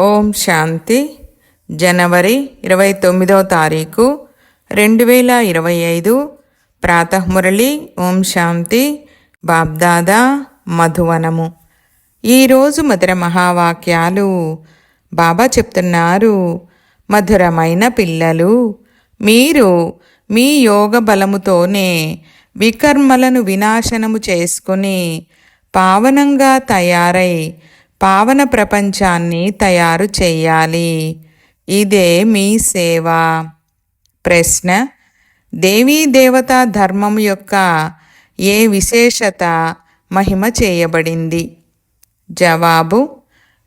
ఓం శాంతి. జనవరి ఇరవై తొమ్మిదవ తారీఖు రెండు వేల ఇరవై ఐదు. ప్రాతమురళి ఓం శాంతి. బాబ్దాదా మధువనము. ఈరోజు మధుర మహావాక్యాలు. బాబా చెప్తున్నారు మధురమైన పిల్లలు మీరు మీ యోగ బలముతోనే వికర్మలను వినాశనము చేసుకుని పావనంగా తయారై పావన ప్రపంచాన్ని తయారు చేయాలి. ఇదే మీ సేవ. ప్రశ్న దేవీ దేవతా ధర్మం యొక్క ఏ విశేషత మహిమ చేయబడింది? జవాబు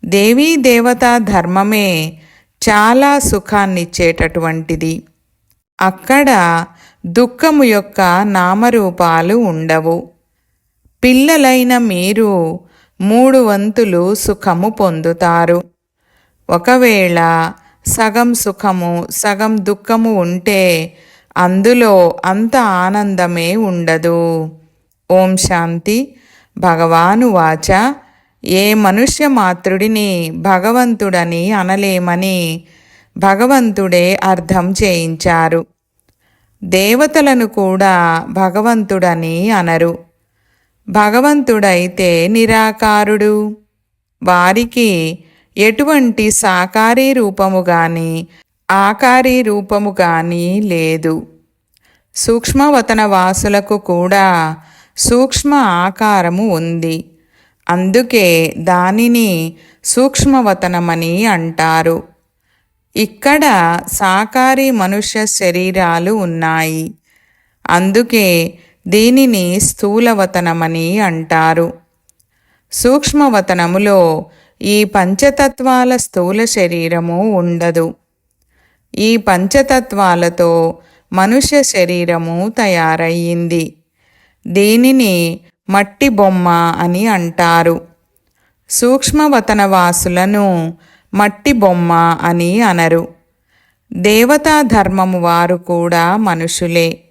దేవీ దేవతా ధర్మమే చాలా సుఖాన్నిచ్చేటటువంటిది. అక్కడ దుఃఖము యొక్క నామరూపాలు ఉండవు. పిల్లలైన మీరు మూడు వంతులు సుఖము పొందుతారు. ఒకవేళ సగం సుఖము సగం దుఃఖము ఉంటే అందులో అంత ఆనందమే ఉండదు. ఓం శాంతి. భగవాను వాచ. ఏ మనుష్య మాతృడిని భగవంతుడని అనలేమని భగవంతుడే అర్థం చేయించారు. దేవతలను కూడా భగవంతుడని అనరు. భగవంతుడైతే నిరాకారుడు. వారికి ఎటువంటి సాకారీ రూపము గాని ఆకారీ రూపము గాని లేదు. సూక్ష్మవతన వాసులకు కూడా సూక్ష్మ ఆకారము ఉంది. అందుకే దానిని సూక్ష్మవతనమని అంటారు. ఇక్కడ సాకారి మనుష్య శరీరాలు ఉన్నాయి. అందుకే దీనిని స్థూలవతనమని అంటారు. సూక్ష్మవతనములో ఈ పంచతత్వాల స్థూల శరీరము ఉండదు. ఈ పంచతత్వాలతో మనుష్య శరీరము తయారయ్యింది. దీనిని మట్టి బొమ్మ అని అంటారు. సూక్ష్మవతనవాసులను మట్టి బొమ్మ అని అనరు. దేవతా ధర్మము వారు కూడా మనుషులే.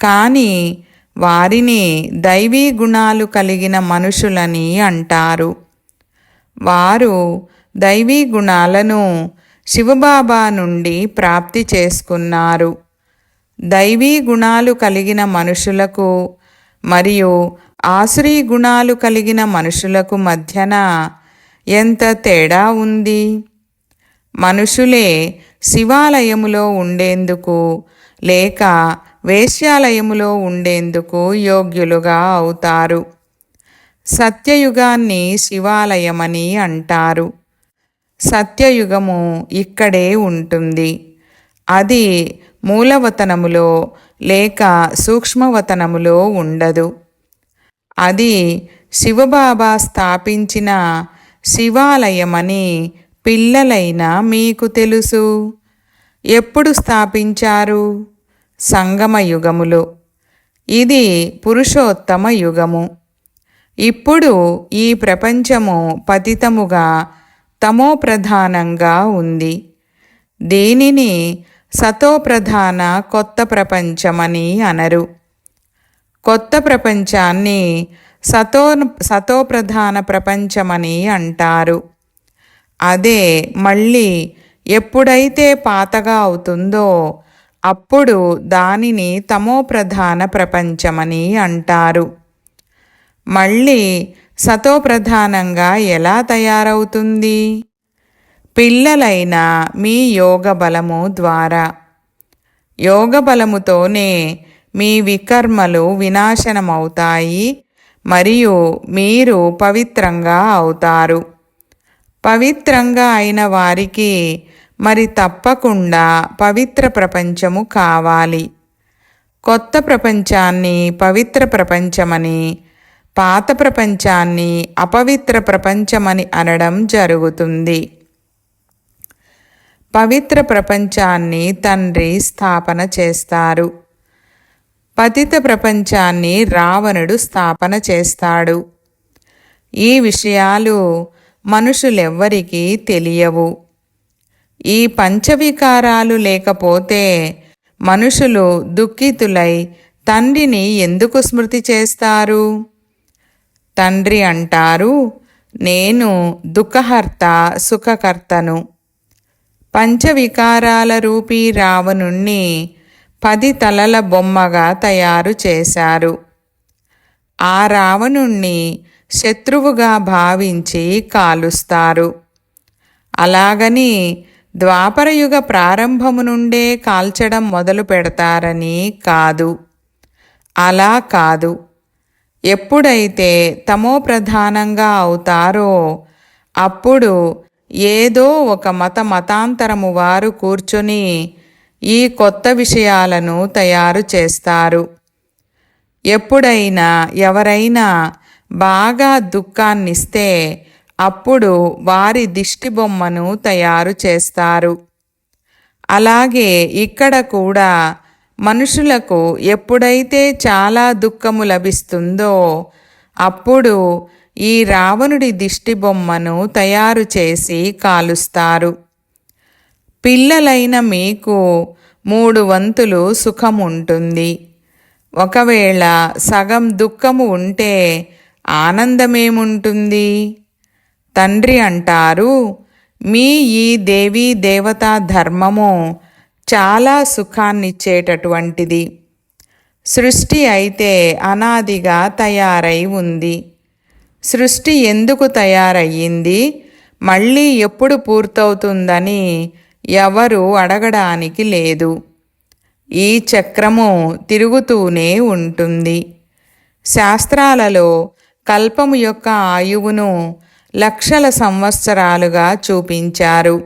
కానీ వారిని దైవీ గుణాలు కలిగిన మనుషులని అంటారు. వారు దైవీ గుణాలను శివబాబా నుండి ప్రాప్తి చేసుకున్నారు. దైవీ గుణాలు కలిగిన మనుషులకు మరియు ఆసురీ గుణాలు కలిగిన మనుషులకు మధ్యన ఎంత తేడా ఉంది? మనుషులే శివాలయములో ఉండేందుకు లేక వేశ్యాలయములో ఉండేందుకు యోగ్యులుగా అవుతారు. సత్యయుగాన్ని శివాలయమని అంటారు. సత్యయుగము ఇక్కడే ఉంటుంది. అది మూలవతనములో లేక సూక్ష్మవతనములో ఉండదు. అది శివబాబా స్థాపించిన శివాలయమని పిల్లలైన మీకు తెలుసు. ఎప్పుడు స్థాపించారు? సంగమ యుగములు ఇది పురుషోత్తమ యుగము. ఇప్పుడు ఈ ప్రపంచము పతితముగా తమో ప్రధానంగా ఉంది. దీనిని సతోప్రధాన కొత్త ప్రపంచమని అనరు. కొత్త ప్రపంచాన్ని సతో సతోప్రధాన ప్రపంచమని అంటారు. అదే మళ్ళీ ఎప్పుడైతే పాతగా అవుతుందో అప్పుడు దానిని తమో ప్రధాన ప్రపంచమని అంటారు. మళ్ళీ సతో ప్రధానంగా ఎలా తయారవుతుంది? పిల్లలైన మీ యోగ బలము ద్వారా. యోగ బలముతోనే మీ వికర్మలు వినాశనమవుతాయి మరియు మీరు పవిత్రంగా అవుతారు. పవిత్రంగా అయిన వారికి మరి తప్పకుండా పవిత్ర ప్రపంచము కావాలి. కొత్త ప్రపంచాన్ని పవిత్ర ప్రపంచమని పాత ప్రపంచాన్ని అపవిత్ర ప్రపంచమని అనడం జరుగుతుంది. పవిత్ర ప్రపంచాన్ని తండ్రి స్థాపన చేస్తారు. పతిత ప్రపంచాన్ని రావణుడు స్థాపన చేస్తాడు. ఈ విషయాలు మనుషులెవ్వరికీ తెలియవు. ఈ పంచవికారాలు లేకపోతే మనుషులు దుఃఖితులై తండ్రిని ఎందుకు స్మృతి చేస్తారు? తండ్రి అంటారు నేను దుఃఖహర్త సుఖకర్తను. పంచవికారాల రూపీ రావణుణ్ణి పది తలల బొమ్మగా తయారు చేశారు. ఆ రావణుణ్ణి శత్రువుగా భావించి కాలుస్తారు. అలాగని ద్వాపరయుగ ప్రారంభము నుండే కాల్చడం మొదలు పెడతారని కాదు. అలా కాదు. ఎప్పుడైతే తమో ప్రధానంగా అవుతారో అప్పుడు ఏదో ఒక మత మతాంతరము వారు కూర్చొని ఈ కొత్త విషయాలను తయారు చేస్తారు. ఎప్పుడైనా ఎవరైనా బాగా దుఃఖాన్నిస్తే అప్పుడు వారి దిష్టి బొమ్మను తయారు చేస్తారు. అలాగే ఇక్కడ కూడా మనుషులకు ఎప్పుడైతే చాలా దుఃఖము లభిస్తుందో అప్పుడు ఈ రావణుడి దిష్టి బొమ్మను తయారు చేసి కాలుస్తారు. పిల్లలైన మీకు మూడు వంతులు సుఖం ఉంటుంది ఒకవేళ సగం దుఃఖము ఉంటే ఆనందమేముంటుంది? తండ్రి అంటారు. మీ ఈ దేవీ దేవతా ధర్మము చాలా సుఖాన్నిచ్చేటటువంటిది. సృష్టి అయితే అనాదిగా తయారై ఉంది. సృష్టి ఎందుకు తయారయ్యింది? మళ్ళీ ఎప్పుడు పూర్తవుతుందని ఎవరు అడగడానికి లేదు. ఈ చక్రము తిరుగుతూనే ఉంటుంది. శాస్త్రాలలో కల్పము యొక్క ఆయువును లక్షల సంవత్సరాలుగా చూపించారు.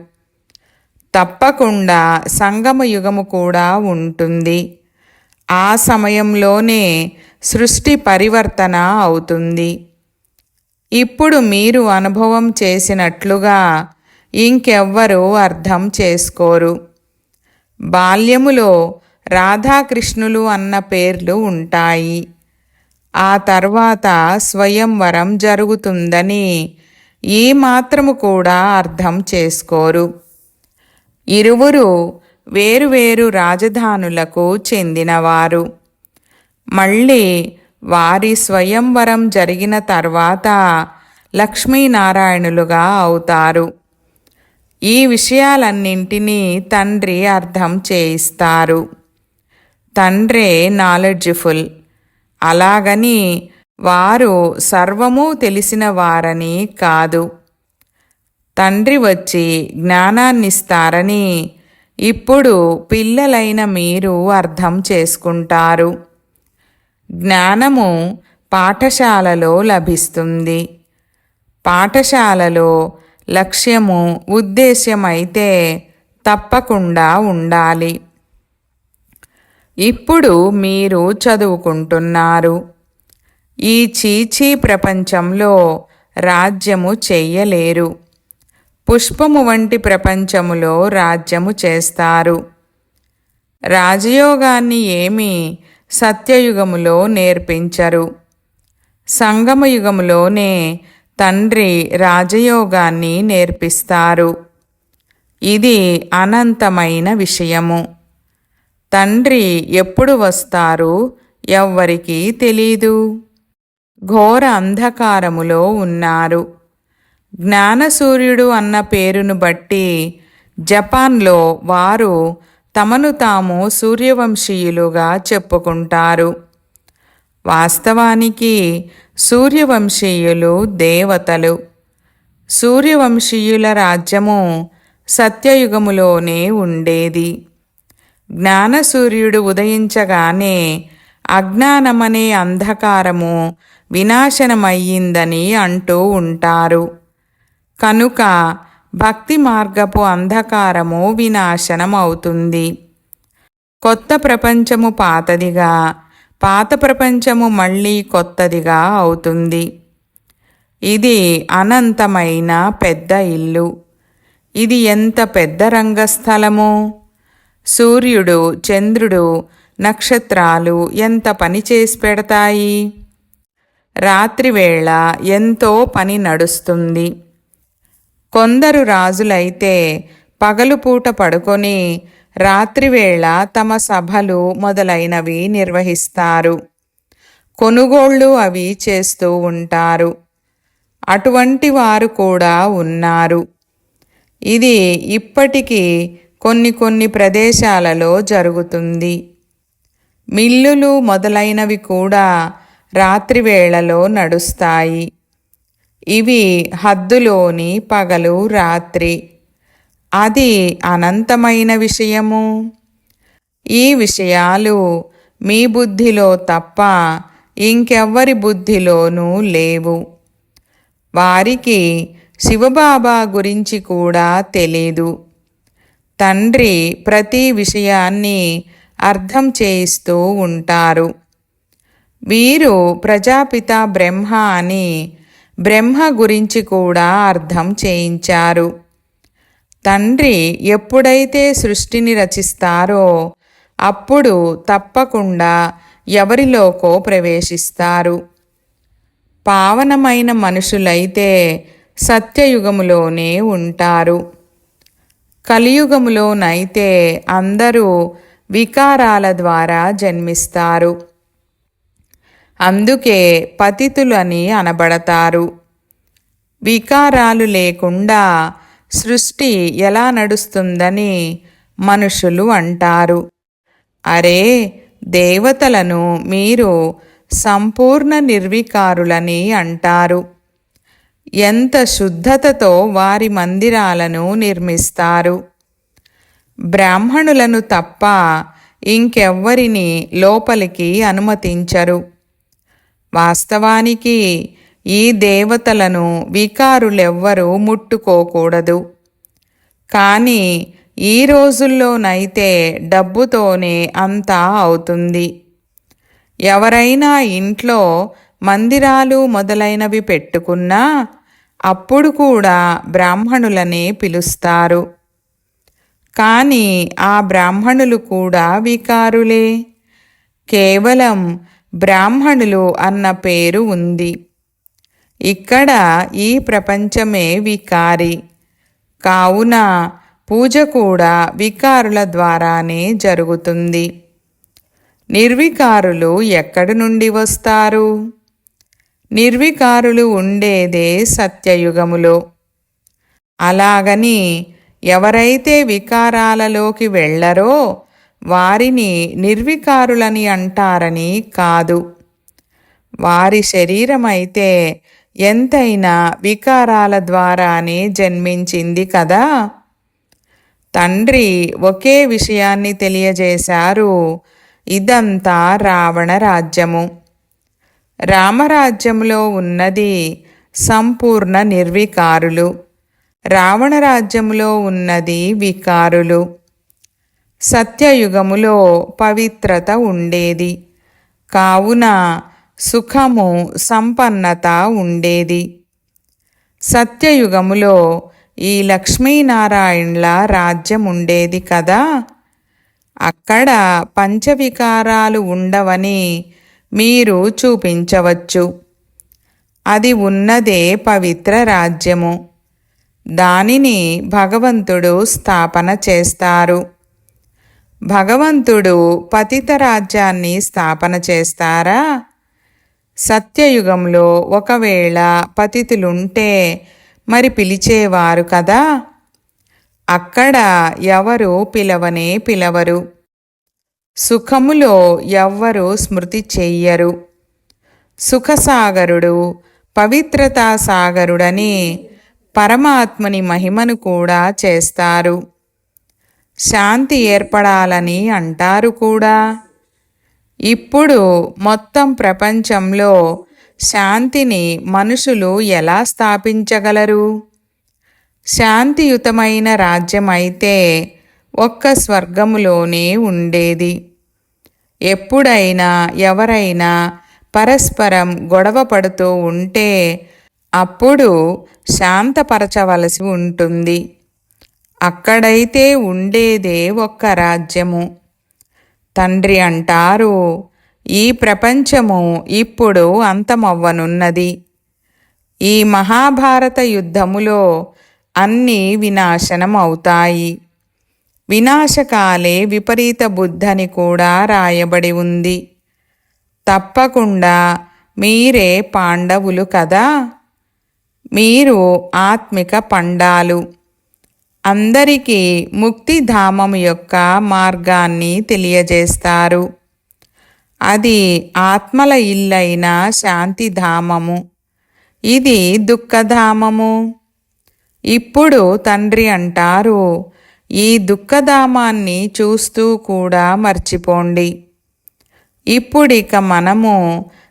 తప్పకుండా సంగమ యుగము కూడా ఉంటుంది. ఆ సమయంలోనే సృష్టి పరివర్తన అవుతుంది. ఇప్పుడు మీరు అనుభవం చేసినట్లుగా ఇంకెవ్వరూ అర్థం చేసుకోరు. బాల్యములో రాధాకృష్ణులు అన్న పేర్లు ఉంటాయి. ఆ తర్వాత స్వయంవరం జరుగుతుందని ఈ మాత్రము కూడా అర్థం చేసుకోరు. ఇరువురు వేరువేరు రాజధానులకు చెందినవారు. మళ్ళీ వారి స్వయంవరం జరిగిన తర్వాత లక్ష్మీనారాయణులుగా అవుతారు. ఈ విషయాలన్నింటినీ తండ్రి అర్థం చేయిస్తారు. తండ్రే నాలెడ్జ్ఫుల్ అలాగని వారు సర్వము తెలిసిన వారని కాదు. తండ్రి వచ్చి జ్ఞానాన్నిస్తారని ఇప్పుడు పిల్లలైన మీరు అర్థం చేసుకుంటారు. జ్ఞానము పాఠశాలలో లభిస్తుంది. పాఠశాలలో లక్ష్యము ఉద్దేశ్యమైతే తప్పకుండా ఉండాలి. ఇప్పుడు మీరు చదువుకుంటున్నారు. ఈ చీచీ ప్రపంచంలో రాజ్యము చెయ్యలేరు. పుష్పము వంటి ప్రపంచములో రాజ్యము చేస్తారు. రాజయోగాన్ని ఏమీ సత్యయుగములో నేర్పించరు. సంగమయుగములోనే తండ్రి రాజయోగాన్ని నేర్పిస్తారు. ఇది అనంతమైన విషయము. తండ్రి ఎప్పుడు వస్తారు ఎవ్వరికీ తెలీదు. ఘోర అంధకారములో ఉన్నారు. జ్ఞానసూర్యుడు అన్న పేరును బట్టి జపాన్లో వారు తమను తాము సూర్యవంశీయులుగా చెప్పుకుంటారు. వాస్తవానికి సూర్యవంశీయులు దేవతలు. సూర్యవంశీయుల రాజ్యము సత్యయుగములోనే ఉండేది. జ్ఞానసూర్యుడు ఉదయించగానే అజ్ఞానమనే అంధకారము వినాశనమయ్యిందని అంటూ ఉంటారు. కనుక భక్తి మార్గపు అంధకారము వినాశనం అవుతుంది కొత్త ప్రపంచము పాతదిగా పాత ప్రపంచము మళ్ళీ కొత్తదిగా అవుతుంది. ఇది అనంతమైన పెద్ద ఇల్లు. ఇది ఎంత పెద్ద రంగస్థలము? సూర్యుడు చంద్రుడు నక్షత్రాలు ఎంత పని చేసి పెడతాయి? రాత్రివేళ ఎంతో పని నడుస్తుంది. కొందరు రాజులైతే పగలుపూట పడుకొని రాత్రివేళ తమ సభలు మొదలైనవి నిర్వహిస్తారు. కొనుగోళ్ళు అవి చేస్తూ ఉంటారు. అటువంటి వారు కూడా ఉన్నారు. ఇది ఇప్పటికీ కొన్ని కొన్ని ప్రదేశాలలో జరుగుతుంది. మిల్లులు మొదలైనవి కూడా రాత్రి వేళలో నడుస్తాయి. ఇవి హద్దులోని పగలు రాత్రి. అది అనంతమైన విషయము. ఈ విషయాలు మీ బుద్ధిలో తప్ప ఇంకెవ్వరి బుద్ధిలోనూ లేవు. వారికి శివబాబా గురించి కూడా తెలీదు. తండ్రి ప్రతి విషయాన్ని అర్థం చేయిస్తూ ఉంటారు. వీరు ప్రజాపిత బ్రహ్మ అని బ్రహ్మ గురించి కూడా అర్థం చేయించారు. తండ్రి ఎప్పుడైతే సృష్టిని రచిస్తారో అప్పుడు తప్పకుండా ఎవరిలోకో ప్రవేశిస్తారు. పావనమైన మనుషులైతే సత్యయుగములోనే ఉంటారు. కలియుగములోనైతే అందరూ వికారాల ద్వారా జన్మిస్తారు. అందుకే పతితులని అనబడతారు. వికారాలు లేకుండా సృష్టి ఎలా నడుస్తుందని మనుషులు అంటారు. అరే దేవతలను మీరు సంపూర్ణ నిర్వికారులని అంటారు. ఎంత శుద్ధతతో వారి మందిరాలను నిర్మిస్తారు. బ్రాహ్మణులను తప్ప ఇంకెవ్వరిని లోపలికి అనుమతించరు. వాస్తవానికి ఈ దేవతలను వికారులెవ్వరూ ముట్టుకోకూడదు. కానీ ఈ రోజుల్లోనైతే డబ్బుతోనే అంతా అవుతుంది. ఎవరైనా ఇంట్లో మందిరాలు మొదలైనవి పెట్టుకున్నా అప్పుడు కూడా బ్రాహ్మణులనే పిలుస్తారు. కానీ ఆ బ్రాహ్మణులు కూడా వికారులే. కేవలం బ్రాహ్మణులు అన్న పేరు ఉంది. ఇక్కడ ఈ ప్రపంచమే వికారి. కావున పూజ కూడా వికారుల ద్వారానే జరుగుతుంది. నిర్వికారులు ఎక్కడి నుండి వస్తారు? నిర్వికారులు ఉండేదే సత్యయుగములో. అలాగని ఎవరైతే వికారాలలోకి వెళ్ళరో వారిని నిర్వికారులని అంటారని కాదు. వారి శరీరమైతే ఎంతైనా వికారాల ద్వారానే జన్మించింది కదా? తండ్రి ఒకే విషయాన్ని తెలియజేశారు. ఇదంతా రావణ రాజ్యము. రామరాజ్యంలో ఉన్నది సంపూర్ణ నిర్వికారులు. రావణ రాజ్యములో ఉన్నది వికారులు. సత్యయుగములో పవిత్రత ఉండేది. కావున సుఖము సంపన్నత ఉండేది. సత్యయుగములో ఈ లక్ష్మీనారాయణల రాజ్యం ఉండేది కదా. అక్కడ పంచవికారాలు ఉండవని మీరు చూపించవచ్చు. అది ఉన్నదే పవిత్ర రాజ్యము. దానిని భగవంతుడు స్థాపన చేస్తారు. భగవంతుడు పతిత రాజ్యాన్ని స్థాపన చేస్తారా? సత్యయుగంలో ఒకవేళ పతితులుంటే మరి పిలిచేవారు కదా? అక్కడ ఎవరు పిలవనే పిలవరు. సుఖములో ఎవ్వరు స్మృతి చెయ్యరు. సుఖసాగరుడు పవిత్రతా సాగరుడని పరమాత్మని మహిమను కూడా చేస్తారు. శాంతి ఏర్పడాలని అంటారు కూడా. ఇప్పుడు మొత్తం ప్రపంచంలో శాంతిని మనుషులు ఎలా స్థాపించగలరు? శాంతియుతమైన రాజ్యమైతే ఒక్క స్వర్గములోనే ఉండేది. ఎప్పుడైనా ఎవరైనా పరస్పరం గొడవ పడుతూ ఉంటే అప్పుడు శాంతపరచవలసి ఉంటుంది. అక్కడైతే ఉండేదే ఒక్క రాజ్యము. తండ్రి అంటారు ఈ ప్రపంచము ఇప్పుడు అంతమవ్వనున్నది. ఈ మహాభారత యుద్ధములో అన్నీ వినాశనం అవుతాయి వినాశకాలే విపరీత బుద్ధని కూడా రాయబడి ఉంది. తప్పకుండా మీరే పాండవులు కదా? మీరు ఆత్మిక పండాలు. అందరికీ ముక్తిధామం యొక్క మార్గాన్ని తెలియజేస్తారు. అది ఆత్మల ఇల్లైన శాంతిధామము ఇది దుఃఖధామము. ఇప్పుడు తండ్రి అంటారు ఈ దుఃఖధామాన్ని చూస్తూ కూడా మర్చిపోండి. ఇప్పుడిక మనము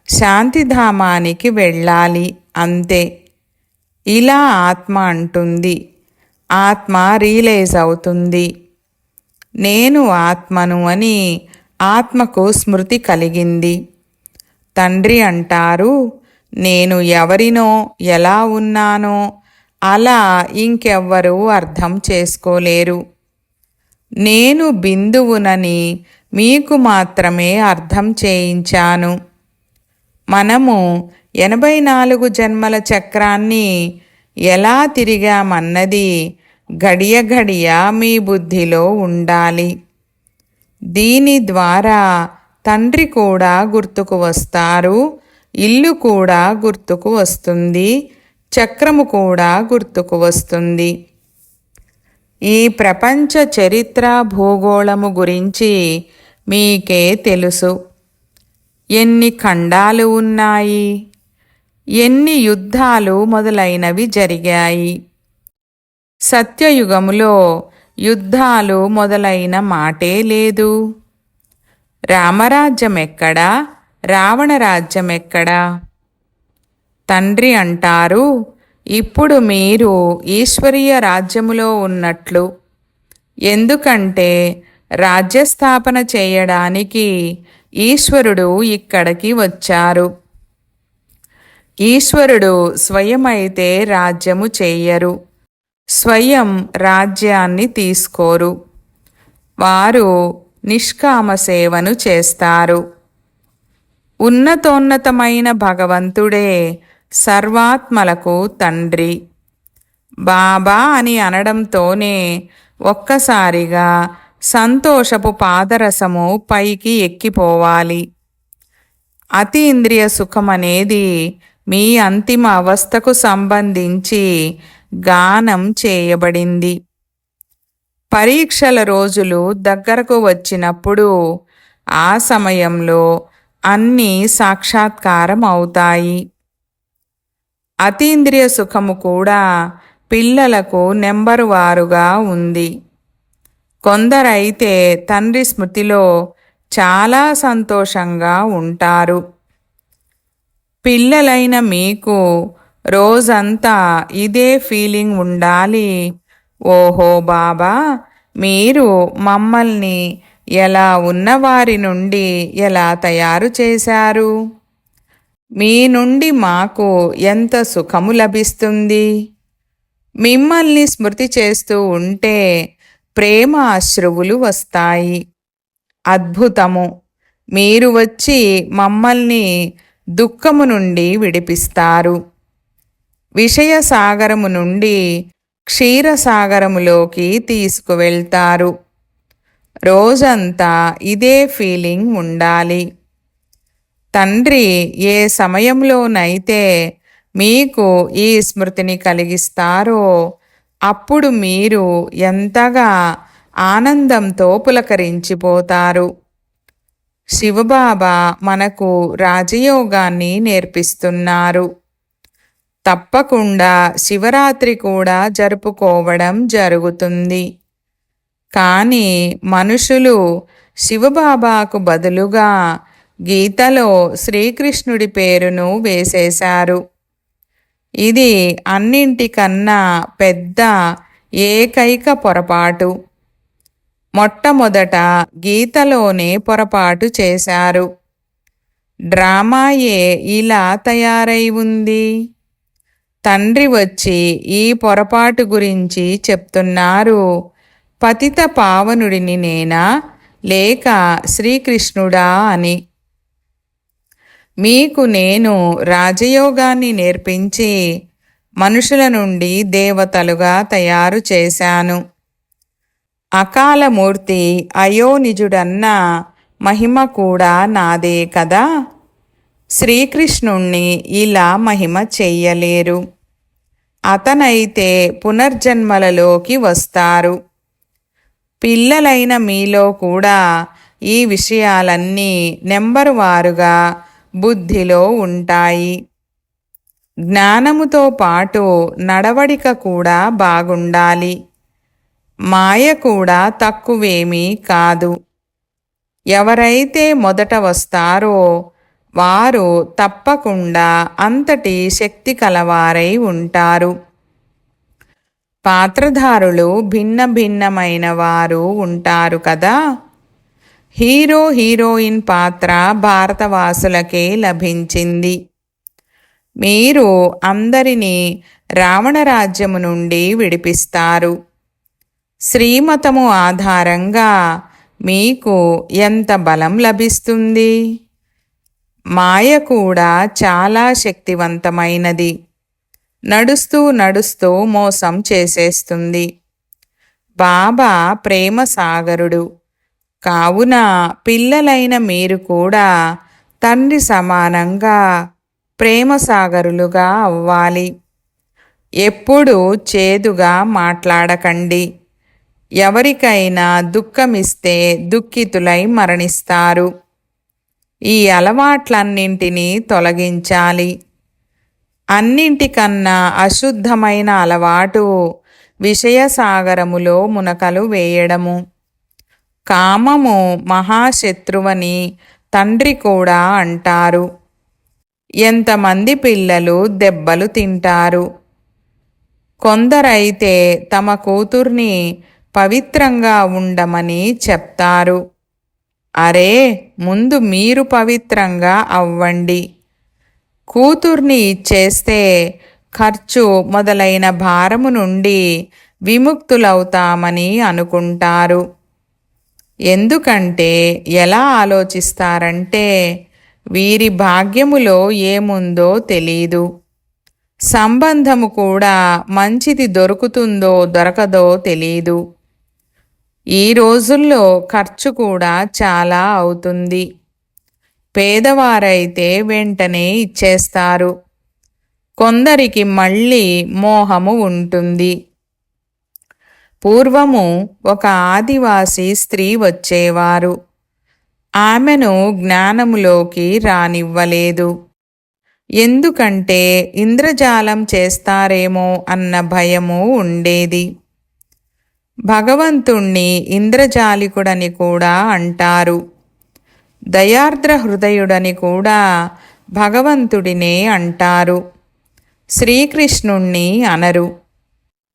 శాంతిధామానికి వెళ్ళాలి అంతే. ఇలా ఆత్మ అంటుంది. ఆత్మ రియలైజ్ అవుతుంది. నేను ఆత్మను అని ఆత్మకు స్మృతి కలిగింది. తండ్రి అంటారు నేను ఎవరినో ఎలా ఉన్నానో అలా ఇంకెవ్వరూ అర్థం చేసుకోలేరు. నేను బిందువునని మీకు మాత్రమే అర్థం చేయించాను. మనము ఎనభై నాలుగు జన్మల చక్రాన్ని ఎలా తిరిగామన్నది గడియ గడియ మీ బుద్ధిలో ఉండాలి. దీని ద్వారా తండ్రి కూడా గుర్తుకు వస్తారు ఇల్లు కూడా గుర్తుకు వస్తుంది చక్రము కూడా గుర్తుకు వస్తుంది. ఈ ప్రపంచ చరిత్ర భూగోళము గురించి మీకే తెలుసు. ఎన్ని ఖండాలు ఉన్నాయి? ఎన్ని యుద్ధాలు మొదలైనవి జరిగాయి? సత్యయుగములో యుద్ధాలు మొదలైన మాటే లేదు. రామరాజ్యం ఎక్కడా రావణరాజ్యం ఎక్కడా తండ్రి అంటారు ఇప్పుడు మీరు ఈశ్వరీయ రాజ్యములో ఉన్నట్లు. ఎందుకంటే రాజ్యస్థాపన చేయడానికి ఈశ్వరుడు ఇక్కడికి వచ్చారు. ఈశ్వరుడు స్వయమైతే రాజ్యము చేయరు స్వయం రాజ్యాన్ని తీసుకోరు. వారు నిష్కామ సేవను చేస్తారు. ఉన్నతోన్నతమైన భగవంతుడే సర్వాత్మలకు తండ్రి. బాబా అని అనడంతోనే ఒక్కసారిగా సంతోషపు పాదరసము పైకి ఎక్కిపోవాలి. అతీంద్రియ ఇంద్రియ సుఖమనేది మీ అంతిమ అవస్థకు సంబంధించి గానం చేయబడింది. పరీక్షల రోజులు దగ్గరకు వచ్చినప్పుడు ఆ సమయంలో అన్నీ సాక్షాత్కారం అవుతాయి. అతీంద్రియ సుఖము కూడా పిల్లలకు నెంబరు వారుగా ఉంది. కొందరైతే తండ్రి స్మృతిలో చాలా సంతోషంగా ఉంటారు. పిల్లలైన మీకు రోజంతా ఇదే ఫీలింగ్ ఉండాలి. ఓహో బాబా మీరు మమ్మల్ని ఎలా ఉన్నవారి నుండి ఎలా తయారు చేశారు? మీ నుండి మాకు ఎంత సుఖము లభిస్తుంది? మిమ్మల్ని స్మృతి చేస్తూ ఉంటే ప్రేమ అశ్రువులు వస్తాయి. అద్భుతము. మీరు వచ్చి మమ్మల్ని దుఃఖము నుండి విడిపిస్తారు. విషయ సాగరము నుండి క్షీరసాగరములోకి తీసుకువెళ్తారు. రోజంతా ఇదే ఫీలింగ్ ఉండాలి. తండ్రి ఏ సమయంలోనైతే మీకు ఈ స్మృతిని కలిగిస్తారో అప్పుడు మీరు ఎంతగా ఆనందంతో పులకరించిపోతారు. శివబాబా మనకు రాజయోగాన్ని నేర్పిస్తున్నారు. తప్పకుండా శివరాత్రి కూడా జరుపుకోవడం జరుగుతుంది. కానీ మనుషులు శివబాబాకు బదులుగా గీతలో శ్రీకృష్ణుడి పేరును వేసేశారు. ఇది అన్నింటికన్నా పెద్ద ఏకైక పొరపాటు. మొట్టమొదట గీతలోనే పొరపాటు చేశారు. డ్రామాయే ఇలా తయారై ఉంది? తండ్రి వచ్చి ఈ పొరపాటు గురించి చెప్తున్నారు. పతిత పావనుడిని నేనా? లేక శ్రీకృష్ణుడా అని. మీకు నేను రాజయోగాన్ని నేర్పించి మనుషుల నుండి దేవతలుగా తయారు చేశాను. అకాలమూర్తి అయోనిజుడన్న మహిమ కూడా నాదే కదా? శ్రీకృష్ణుణ్ణి ఇలా మహిమ చెయ్యలేరు. అతనైతే పునర్జన్మలలోకి వస్తారు. పిల్లలైన మీలో కూడా ఈ విషయాలన్నీ నెంబరు వారుగా బుద్ధిలో ఉంటాయి. జ్ఞానముతో పాటు నడవడిక కూడా బాగుండాలి. మాయ కూడా తక్కువేమీ కాదు. ఎవరైతే మొదట వస్తారో వారు తప్పకుండా అంతటి శక్తి కలవారై ఉంటారు. పాత్రధారులు భిన్న భిన్నమైన వారు ఉంటారు కదా? హీరో హీరోయిన్ పాత్ర భారతవాసులకే లభించింది. మీరు అందరినీ రావణ రాజ్యము నుండి విడిపిస్తారు. శ్రీమతము ఆధారంగా మీకు ఎంత బలం లభిస్తుంది? మాయ కూడా చాలా శక్తివంతమైనది. నడుస్తూ నడుస్తూ మోసం చేసేస్తుంది. బాబా ప్రేమ సాగరుడు. కావున పిల్లలైన మీరు కూడా తండ్రి సమానంగా ప్రేమ సాగరులుగా అవ్వాలి. ఎప్పుడూ చేదుగా మాట్లాడకండి. ఎవరికైనా దుఃఖమిస్తే దుఃఖితులై మరణిస్తారు. ఈ అలవాట్లన్నింటినీ తొలగించాలి. అన్నింటికన్నా అశుద్ధమైన అలవాటు విషయసాగరములో మునకలు వేయడము. కామము మహాశత్రువని తండ్రి కూడా అంటారు. ఎంతమంది పిల్లలు దెబ్బలు తింటారు. కొందరైతే తమ కూతుర్ని పవిత్రంగా ఉండమని చెప్తారు. అరే ముందు మీరు పవిత్రంగా అవ్వండి. కూతుర్ని ఇచ్చేస్తే ఖర్చు మొదలైన భారము నుండి విముక్తులవుతామని అనుకుంటారు. ఎందుకంటే ఎలా ఆలోచిస్తారంటే వీరి భాగ్యములో ఏముందో తెలీదు. సంబంధము కూడా మంచిది దొరుకుతుందో దొరకదో తెలీదు. ఈ రోజుల్లో ఖర్చు కూడా చాలా అవుతుంది. పేదవారైతే వెంటనే ఇచ్చేస్తారు. కొందరికి మళ్ళీ మోహము ఉంటుంది. పూర్వము ఒక ఆదివాసి స్త్రీ వచ్చేవారు. ఆమెను జ్ఞానములోకి రానివ్వలేదు. ఎందుకంటే ఇంద్రజాలం చేస్తారేమో అన్న భయము ఉండేది. భగవంతుణ్ణి ఇంద్రజాలికుడని కూడా అంటారు. దయార్ద్ర హృదయుడని కూడా భగవంతుడినే అంటారు. శ్రీకృష్ణుణ్ణి అనరు.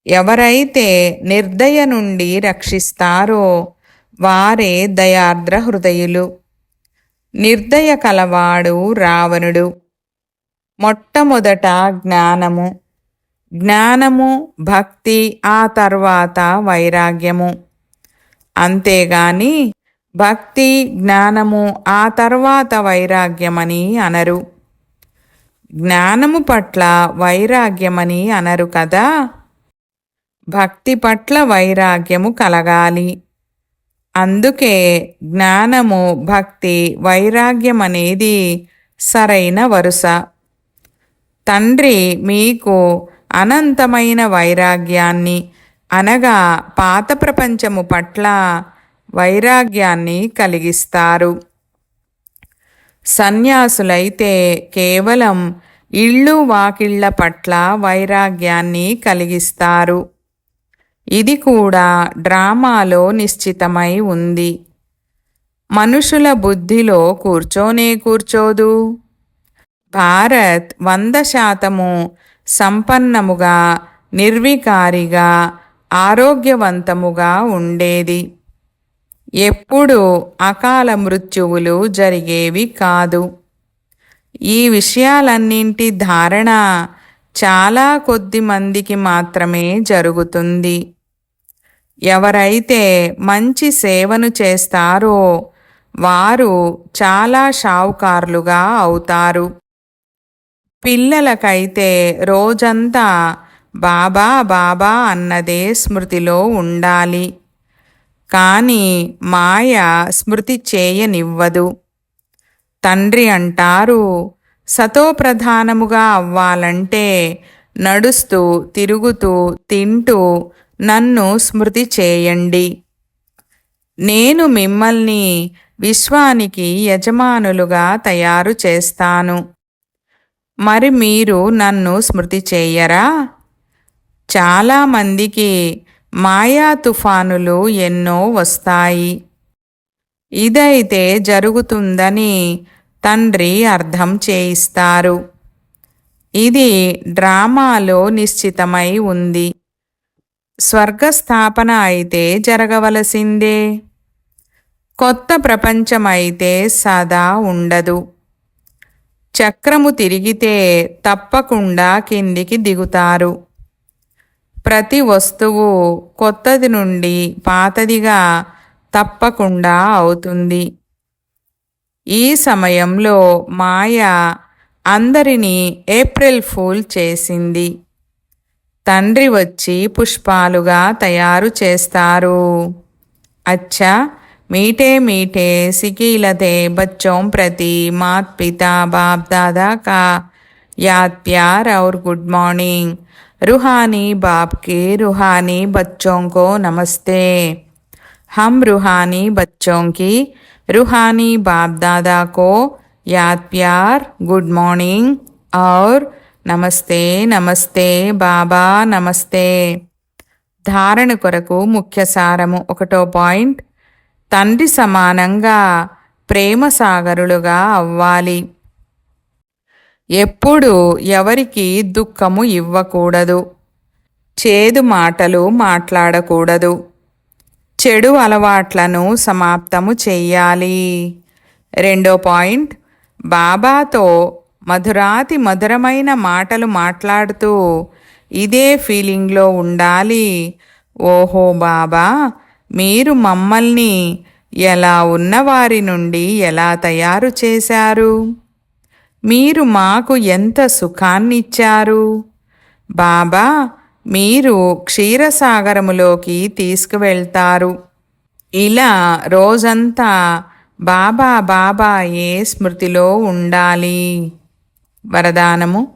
ఎవరైతే నిర్దయ నుండి రక్షిస్తారో వారే దయార్ద్ర హృదయులు నిర్దయ కలవాడు రావణుడు. మొట్టమొదట జ్ఞానము. జ్ఞానము భక్తి ఆ తర్వాత వైరాగ్యము. అంతేగాని భక్తి జ్ఞానము ఆ తర్వాత వైరాగ్యమని అనరు. జ్ఞానము పట్ల వైరాగ్యమని అనరు కదా. భక్తి పట్ల వైరాగ్యము కలగాలి. అందుకే జ్ఞానము భక్తి వైరాగ్యం అనేది సరైన వరుస. తండ్రి మీకు అనంతమైన వైరాగ్యాన్ని అనగా పాత ప్రపంచము పట్ల వైరాగ్యాన్ని కలిగిస్తారు. సన్యాసులైతే కేవలం ఇళ్ళు వాకిళ్ళ పట్ల వైరాగ్యాన్ని కలిగిస్తారు. ఇది కూడా డ్రామాలో నిశ్చితమై ఉంది. మనుషుల బుద్ధిలో కూర్చోనే కూర్చోదు. భారత్ వంద శాతము సంపన్నముగా నిర్వికారిగా ఆరోగ్యవంతముగా ఉండేది. ఎప్పుడు అకాల మృత్యువులు జరిగేవి కాదు. ఈ విషయాలన్నింటి ధారణ చాలా కొద్ది మందికి మాత్రమే జరుగుతుంది. ఎవరైతే మంచి సేవను చేస్తారో వారు చాలా షావుకారులుగా అవుతారు. పిల్లలకైతే రోజంతా బాబా బాబా అన్నదే స్మృతిలో ఉండాలి. కానీ మాయ స్మృతి చేయనివ్వదు. తండ్రి అంటారు సతోప్రధానముగా అవ్వాలంటే నడుస్తూ తిరుగుతూ తింటూ నన్ను స్మృతి చేయండి. నేను మిమ్మల్ని విశ్వానికి యజమానులుగా తయారు చేస్తాను. మరి మీరు నన్ను స్మృతి చేయరా? చాలామందికి మాయా తుఫానులు ఎన్నో వస్తాయి. ఇదైతే జరుగుతుందని తండ్రి అర్థం చేయిస్తారు. ఇది డ్రామాలో నిశ్చితమై ఉంది. స్వర్గస్థాపన అయితే జరగవలసిందే. కొత్త ప్రపంచమైతే సదా ఉండదు. చక్రము తిరిగితే తప్పకుండా కిందికి దిగుతారు. ప్రతి వస్తువు కొత్తది నుండి పాతదిగా తప్పకుండా అవుతుంది. ఈ సమయంలో మాయ అందరినీ ఏప్రిల్ ఫూల్ చేసింది. తండ్రి వచ్చి పుష్పాలుగా తయారు చేస్తారు. అచ్చా! मीठे मीठे सिकीलते बच्चों प्रति मात पिता बाप दादा का याद प्यार और गुड मॉर्निंग रूहानी बाप के रूहानी बच्चों को नमस्ते हम रूहानी बच्चों की रूहानी बाप दादा को याद प्यार गुड मॉर्निंग और నమస్తే నమస్తే బాబా నమస్తే ధారణ కొరకు ముఖ్య సారము ఒకటో పాయింట్ తండ్రి సమానంగా ప్రేమ సాగరులుగా అవ్వాలి. ఎప్పుడు ఎవరికి దుఃఖము ఇవ్వకూడదు. చేదు మాటలు మాట్లాడకూడదు. చెడు అలవాట్లను సమాప్తము చెయ్యాలి రెండో పాయింట్ బాబాతో మధురాతి మధురమైన మాటలు మాట్లాడుతూ ఇదే ఫీలింగ్లో ఉండాలి. ఓహో బాబా మీరు మమ్మల్ని ఎలా ఉన్నవారి నుండి ఎలా తయారు చేశారు? మీరు మాకు ఎంత సుఖాన్నిచ్చారు? బాబా మీరు క్షీరసాగరములోకి తీసుకువెళ్తారు. ఇలా రోజంతా బాబా బాబా ఏ స్మృతిలో ఉండాలి? వరదానము.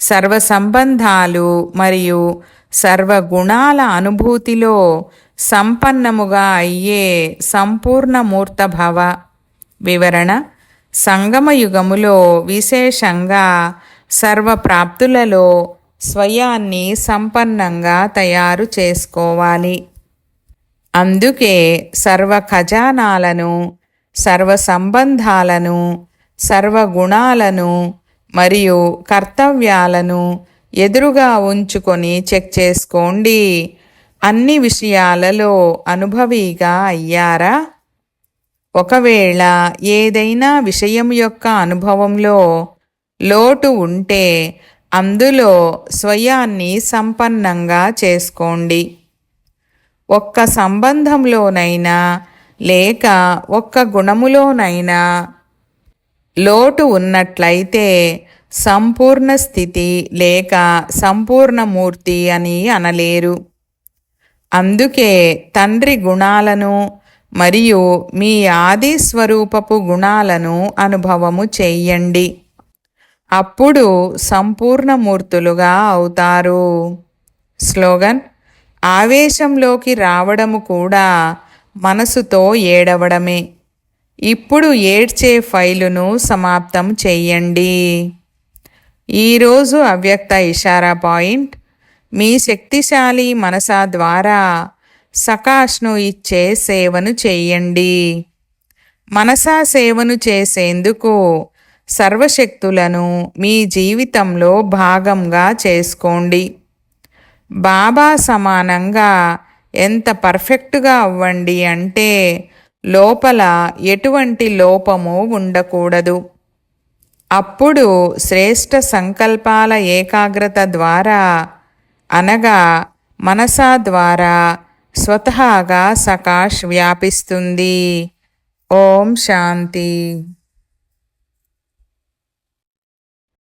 సర్వ సంబంధాలు మరియు సర్వగుణాల అనుభూతిలో సంపన్నముగా అయ్యే సంపూర్ణ మూర్తభవ వివరణ సంగమయుగములో విశేషంగా సర్వప్రాప్తులలో స్వయాన్ని సంపన్నంగా తయారు చేసుకోవాలి. అందుకే సర్వ ఖజానాలను సర్వ సంబంధాలను సర్వగుణాలను మరియు కర్తవ్యాలను ఎదురుగా ఉంచుకొని చెక్ చేసుకోండి. అన్ని విషయాలలో అనుభవిగా అయ్యారా? ఒకవేళ ఏదైనా విషయం యొక్క అనుభవంలో లోటు ఉంటే అందులో స్వయాన్ని సంపన్నంగా చేసుకోండి. ఒక్క సంబంధంలోనైనా లేక ఒక్క గుణములోనైనా లోటు ఉన్నట్లయితే సంపూర్ణ స్థితి లేక సంపూర్ణమూర్తి అని అనలేరు. అందుకే తండ్రి గుణాలను మరియు మీ ఆది స్వరూపపు గుణాలను అనుభవము చెయ్యండి అప్పుడు సంపూర్ణమూర్తులుగా అవుతారు. స్లోగన్ ఆవేశంలోకి రావడము కూడా మనసుతో ఏడవడమే. ఇప్పుడు ఏడ్చే ఫైలును సమాప్తం చెయ్యండి ఈరోజు అవ్యక్త ఇషారా పాయింట్ మీ శక్తిశాలి మనస ద్వారా సకాష్ను ఇచ్చే సేవను చేయండి. మనసా సేవను చేసేందుకు సర్వశక్తులను మీ జీవితంలో భాగంగా చేసుకోండి. బాబా సమానంగా ఎంత పర్ఫెక్ట్గా అవ్వండి అంటే లోపల ఎటువంటి లోపము ఉండకూడదు. అప్పుడు శ్రేష్ఠ సంకల్పాల ఏకాగ్రత ద్వారా అనగా మనసా ద్వారా స్వతహాగా సకాష్ వ్యాపిస్తుంది. ఓం శాంతి.